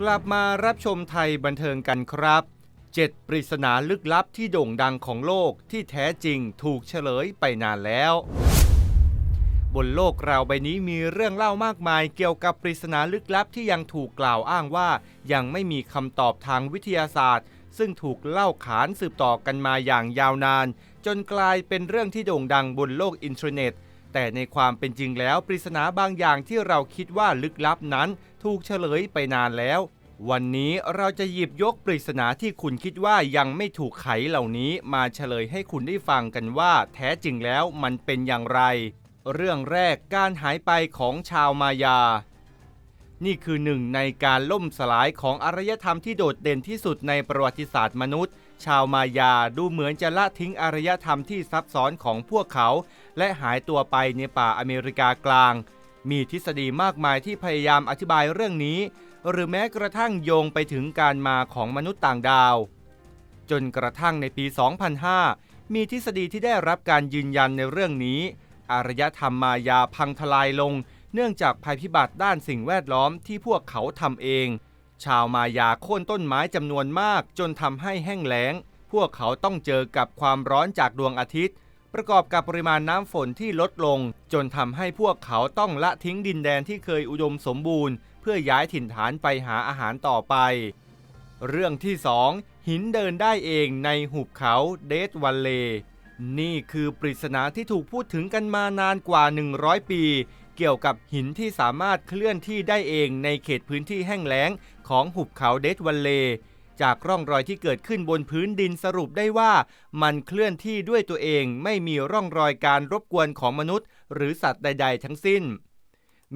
กลับมารับชมไทยบันเทิงกันครับ 7 ปริศนาลึกลับที่โด่งดังของโลกที่แท้จริงถูกเฉลยไปนานแล้ว บนโลกเราใบนี้มีเรื่องเล่ามากมายเกี่ยวกับปริศนาลึกลับที่ยังถูกกล่าวอ้างว่า ยังไม่มีคำตอบทางวิทยาศาสตร์ ซึ่งถูกเล่าขานสืบต่อกันมาอย่างยาวนาน จนกลายเป็นเรื่องที่โด่งดังบนโลกอินเทอร์เน็ต แต่ในความเป็นจริงแล้วปริศนาบางอย่างที่เราคิดว่าลึกลับนั้น ถูกเฉลยไปนานแล้ว วันนี้เราจะหยิบยกปริศนาที่คุณคิดว่ายังไม่ถูกไขเหล่านี้มาเฉลยให้คุณได้ฟังกันว่า แท้จริงแล้วมันเป็นอย่างไร เรื่องแรกการหายไปของชาวมายา นี่คือหนึ่งในการล่มสลายของอารยธรรมที่โดดเด่นที่สุดในประวัติศาสตร์มนุษย์ ชาวมายาดูเหมือนจะละทิ้งอารยธรรมที่ซับซ้อนของพวกเขา และหายตัวไปในป่าอเมริกากลาง มีทฤษฎีมากมายที่พยายามอธิบายเรื่องนี้ หรือแม้กระทั่งโยงไปถึงการมาของมนุษย์ต่างดาว จนกระทั่งในปี 2005 มีทฤษฎีที่ได้รับการยืนยันในเรื่องนี้ อารยธรรมมายาพังทลายลง เนื่องจากภัยพิบัติด้านสิ่งแวดล้อมที่พวกเขาทำเอง ชาวมายาโค่นต้นไม้จำนวนมากจนทำให้แห้งแล้ง พวกเขาต้องเจอกับความร้อนจากดวงอาทิตย์ ประกอบกับปริมาณน้ำฝนที่ลดลง จนทำให้พวกเขาต้องละทิ้งดินแดนที่เคยอุดมสมบูรณ์ เพื่อย้ายถิ่นฐานไปหาอาหารต่อไป เรื่องที่ 2 หินเดินได้เองในหุบเขาเดทวันเลนี่คือปริศนาที่ถูกพูดถึงกันมานานกว่า 100 ปี กี่ยวกับหินที่สามารถเคลื่อนที่ได้เองในเขตพื้นที่แห้งแล้งของหุบเขาเดทวันเล จากร่องรอยที่เกิดขึ้นบนพื้นดินสรุปได้ว่ามันเคลื่อนที่ด้วยตัวเองไม่มีร่องรอยการรบกวนของมนุษย์ หรือสัตว์ใด ๆ ทั้งสิ้น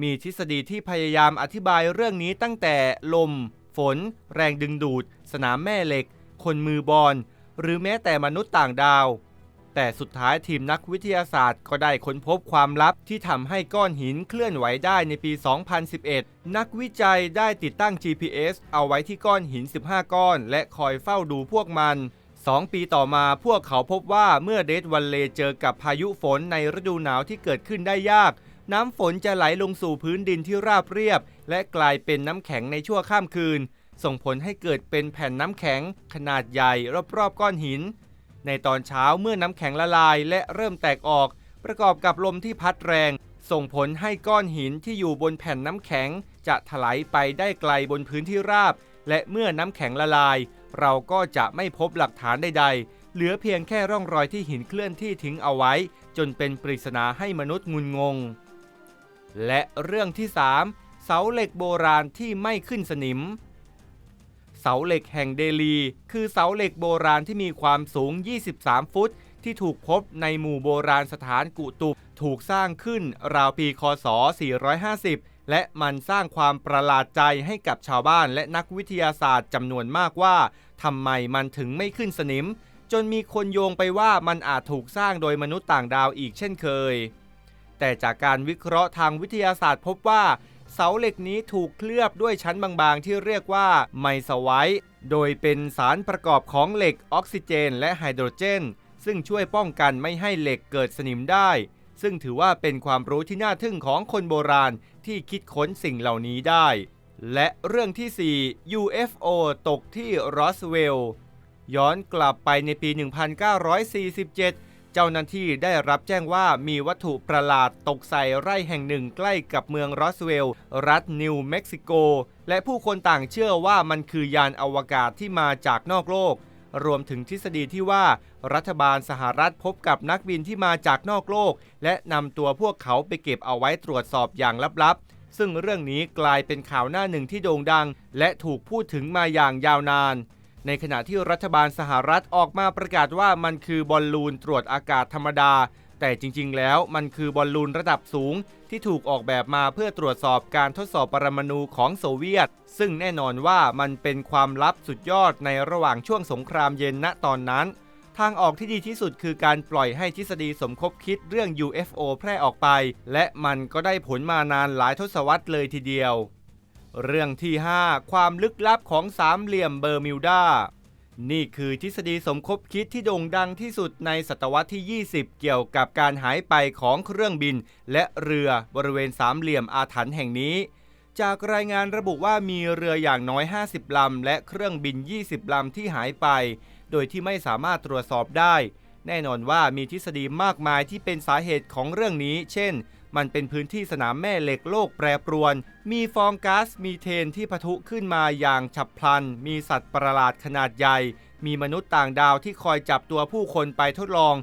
มีทฤษฎีที่พยายามอธิบายเรื่องนี้ตั้งแต่ลม ฝน แรงดึงดูด สนามแม่เหล็ก คนมือบอลหรือแม้แต่มนุษย์ต่างดาว แต่สุดท้ายทีมนักวิทยาศาสตร์ก็ได้ค้นพบความลับที่ทำให้ก้อนหินเคลื่อนไหวได้ในปี 2011 นักวิจัยได้ติดตั้ง GPS เอาไว้ที่ก้อนหิน 15 ก้อน และคอยเฝ้าดูพวกมัน2 ปีต่อมาพวกเขาพบว่าเมื่อเดดวันเลเจอกับพายุฝนในฤดูหนาวที่เกิดขึ้นได้ยาก น้ำฝนจะไหลลงสู่พื้นดินที่ราบเรียบ และกลายเป็นน้ำแข็งในชั่วข้ามคืน ส่งผลให้เกิดเป็นแผ่นน้ำแข็งขนาดใหญ่รอบๆก้อนหิน ในตอนเช้าเมื่อน้ำแข็งละลายและเริ่มแตกออก ประกอบกับลมที่พัดแรง ส่งผลให้ก้อนหินที่อยู่บนแผ่นน้ำแข็ง จะถลายไปได้ไกลบนพื้นที่ราบ และเมื่อน้ำแข็งละลาย เราก็จะไม่พบหลักฐานใดๆ เหลือเพียงแค่ร่องรอยที่หินเคลื่อนที่ทิ้งเอาไว้ จนเป็นปริศนาให้มนุษย์งุนงง และเรื่องที่ 3 เสาเหล็กโบราณที่ไม่ขึ้นสนิม เสาเหล็กแห่งเดลี คือเสาเหล็กโบราณที่มีความสูง 23 ฟุต ที่ถูกพบในหมู่โบราณสถานกุตุบถูกสร้างขึ้นราวปีคศ 450 และมันสร้างความประหลาดใจให้กับชาวบ้านและนักวิทยาศาสตร์จำนวนมากว่าทำไมมันถึงไม่ขึ้นสนิม จนมีคนโยงไปว่ามันอาจถูกสร้างโดยมนุษย์ต่างดาวอีกเช่นเคย แต่จากการวิเคราะห์ทางวิทยาศาสตร์พบว่า เสาเหล็กนี้ถูกเคลือบด้วยชั้นบางๆ ที่เรียกว่าไมสไวท์โดยเป็นสารประกอบของเหล็กออกซิเจน และไฮโดรเจน ซึ่งช่วยป้องกันไม่ให้เหล็กเกิดสนิมได้ ซึ่งถือว่าเป็นความรู้ที่น่าทึ่งของคนโบราณที่คิดค้นสิ่งเหล่านี้ได้ และเรื่องที่ 4 UFO ตกที่รอสเวลล์ย้อนกลับไปในปี 1947 เจ้าหน้าที่ได้รับแจ้งว่ามีวัตถุประหลาดตกใส่ไร่แห่งหนึ่งใกล้กับเมืองรอสเวลล์รัฐนิวเม็กซิโก และผู้คนต่างเชื่อว่ามันคือยานอวกาศที่มาจากนอกโลก รวมถึงทฤษฎีที่ว่า รัฐบาลสหรัฐพบกับนักบินที่มาจากนอกโลก และนำตัวพวกเขาไปเก็บเอาไว้ตรวจสอบอย่างลับๆซึ่งเรื่องนี้กลายเป็นข่าวหน้าหนึ่งที่โด่งดัง และถูกพูดถึงมาอย่างยาวนาน ในขณะที่รัฐบาลสหรัฐออกมาประกาศว่ามันคือบอลลูนตรวจอากาศธรรมดา แต่จริง ๆ แล้วมันคือบอลลูนระดับสูง ที่ถูกออกแบบมาเพื่อตรวจสอบการทดสอบปรมาณูของโซเวียต ซึ่งแน่นอนว่ามันเป็นความลับสุดยอดในระหว่างช่วงสงครามเย็นณตอนนั้น ทางออกที่ดีที่สุดคือการปล่อยให้ทฤษฎีสมคบคิดเรื่อง UFO แพร่ออกไป และมันก็ได้ผลมานานหลายทศวรรษเลยทีเดียว เรื่องที่ 5 ความลึกลับของสามเหลี่ยมเบอร์มิวดา นี่คือทฤษฎีสมคบคิดที่โด่งดังที่สุดในศตวรรษที่ 20 เกี่ยวกับการหายไปของเครื่องบิน และเรือบริเวณสามเหลี่ยมอาถรรพ์แห่งนี้ จากรายงานระบุว่ามีเรืออย่างน้อย 50 ลำ และเครื่องบิน 20 ลำที่หายไป โดยที่ไม่สามารถตรวจสอบได้ แน่นอนว่ามีทฤษฎีมากมายที่เป็นสาเหตุของเรื่องนี้ เช่น มันเป็นพื้นที่สนามแม่เหล็กโลกแปรปรวน มีฟองก๊าซมีเทนที่ปะทุขึ้นมาอย่างฉับพลัน มีสัตว์ประหลาดขนาดใหญ่ มีมนุษย์ต่างดาวที่คอยจับตัวผู้คนไปทดลอง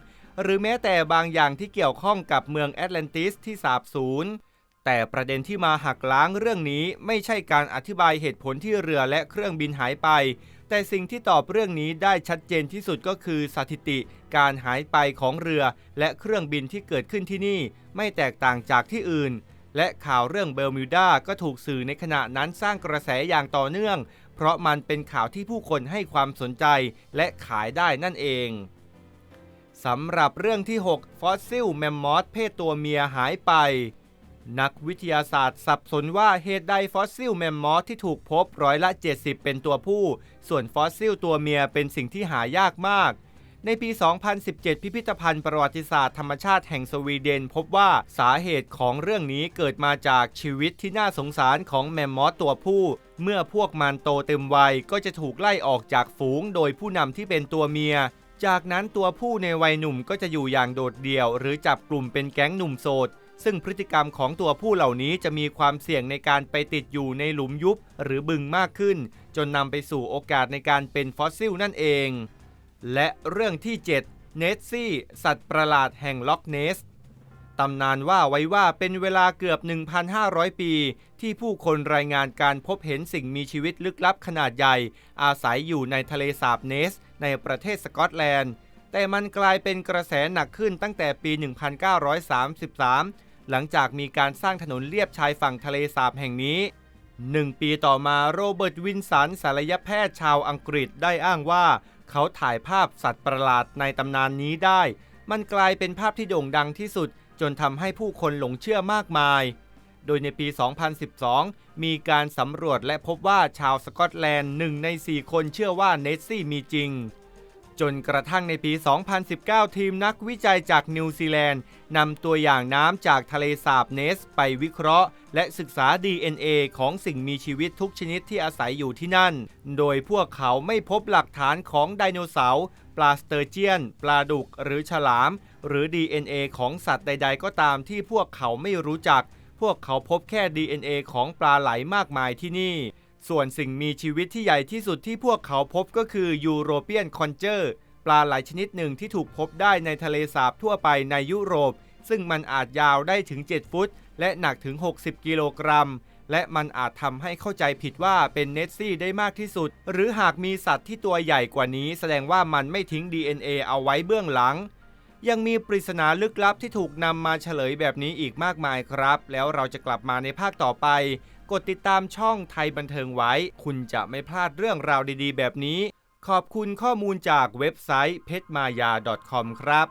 หรือแม้แต่บางอย่างที่เกี่ยวข้องกับเมืองแอตแลนติสที่สาบสูญ แต่ประเด็นที่มาหักล้างเรื่องนี้ไม่ใช่การอธิบายเหตุผลที่เรือและเครื่องบินหายไป แต่สิ่งที่ตอบเรื่องนี้ได้ชัดเจนที่สุดก็คือสถิติ การหายไปของเรือ และเครื่องบินที่เกิดขึ้นที่นี่ ไม่แตกต่างจากที่อื่น และข่าวเรื่องเบลมิวดาก็ถูกสื่อในขณะนั้นสร้างกระแสอย่างต่อเนื่อง เพราะมันเป็นข่าวที่ผู้คนให้ความสนใจและขายได้นั่นเองสำหรับเรื่องที่ 6 ฟอสซิลแมมมอสเพศตัวเมียหายไป นักวิทยาศาสตร์สับสนว่าเหตุใดฟอสซิลแมมมอสที่ถูกพบร้อยละ 70 เป็นตัวผู้ ส่วนฟอสซิลตัวเมียเป็นสิ่งที่หายากมาก ในปี 2017 พิพิธภัณฑ์ประวัติศาสตร์ธรรมชาติแห่งสวีเดน พบว่าสาเหตุของเรื่องนี้เกิดมาจากชีวิตที่น่าสงสารของแมมมอสตัวผู้ เมื่อพวกมันโตเต็มวัยก็จะถูกไล่ออกจากฝูงโดยผู้นำที่เป็นตัวเมียจากนั้นตัวผู้ในวัยหนุ่มก็จะอยู่อย่างโดดเดี่ยว หรือจับกลุ่มเป็นแก๊งหนุ่มโสด ซึ่งพฤติกรรมของตัวผู้เหล่านี้จะมีความเสี่ยงในการไปติดอยู่ในหลุมยุบหรือบึงมากขึ้น จนนำไปสู่โอกาสในการเป็นฟอสซิลนั่นเอง และเรื่องที่ 7 เนสซี่ สัตว์ประหลาดแห่งล็อกเนสตำนานว่าไว้ว่าเป็นเวลาเกือบ 1,500 ปี ที่ผู้คนรายงานการพบเห็นสิ่งมีชีวิตลึกลับขนาดใหญ่ อาศัยอยู่ในทะเลสาบเนส ในประเทศสกอตแลนด์ แต่มันกลายเป็นกระแสหนักขึ้นตั้งแต่ปี 1933 หลังจากมีการสร้างถนนเลียบชายฝั่งทะเลสาบแห่งนี้หนึ่งปีต่อมาโรเบิร์ตวินสันศัลยแพทย์ชาวอังกฤษได้อ้างว่า เขาถ่ายภาพสัตว์ประหลาดในตำนานนี้ได้ มันกลายเป็นภาพที่โด่งดังที่สุด จนทำให้ผู้คนหลงเชื่อมากมาย โดยในปี 2012 มีการสำรวจและพบว่าชาวสกอตแลนด์หนึ่งใน 4 คนเชื่อว่าเนสซี่มีจริง จนกระทั่งในปี 2019 ทีมนักวิจัยจากนิวซีแลนด์นำตัวอย่างน้ำจากทะเลสาบเนส ไปวิเคราะห์ และศึกษา DNA ของสิ่งมีชีวิตทุกชนิดที่อาศัยอยู่ที่นั่น โดยพวกเขาไม่พบหลักฐานของไดโนเสาร์ปลาสเตอร์เจียน ปลาดุก หรือฉลาม หรือ DNA ของสัตว์ใด ๆ ก็ตามที่พวกเขาไม่รู้จัก พวกเขาพบแค่ DNA ของปลาไหลมากมายที่นี่ ส่วนสิ่งมีชีวิตที่ใหญ่ที่สุดที่พวกเขาพบก็คือยูโรเปียนคอนเจอร์ปลาหลายชนิดหนึ่งที่ถูกพบได้ในทะเลสาบทั่วไปในยุโรป ซึ่งมันอาจยาวได้ถึง 7 ฟุต และหนักถึง 60 กิโลกรัม และมันอาจทำให้เข้าใจผิดว่าเป็นเนสซี่ได้มากที่สุด หรือหากมีสัตว์ที่ตัวใหญ่กว่านี้ แสดงว่ามันไม่ทิ้ง DNA เอาไว้เบื้องหลัง ยังมีปริศนาลึกลับที่ถูกนำมาเฉลยแบบนี้อีกมากมายครับ แล้วเราจะกลับมาในภาคต่อไป กดติดตามช่องไทยบันเทิงไว้ คุณจะไม่พลาดเรื่องราวดีๆ แบบนี้ ขอบคุณข้อมูลจากเว็บไซต์เพชรมายา .com ครับ